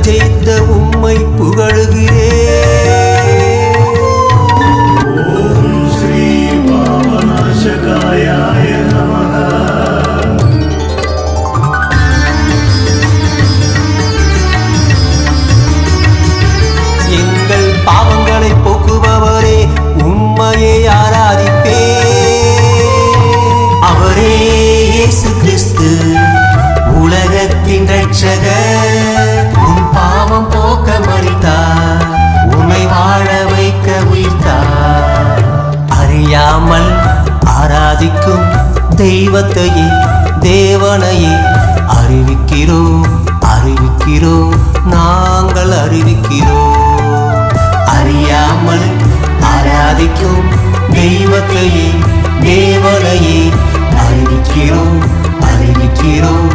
ஜெயித்த உம்மை புகழுகிறேன். மாறாமல் ஆராதிக்கும் தெய்வத்தையே தேவனையே அறிவிக்கிறோம் அறிவிக்கிறோம் நாங்கள் அறிவிக்கிறோம். அறியாமல் ஆராதிக்கும் தெய்வத்தையே தேவனையே அறிவிக்கிறோம் அறிவிக்கிறோம்.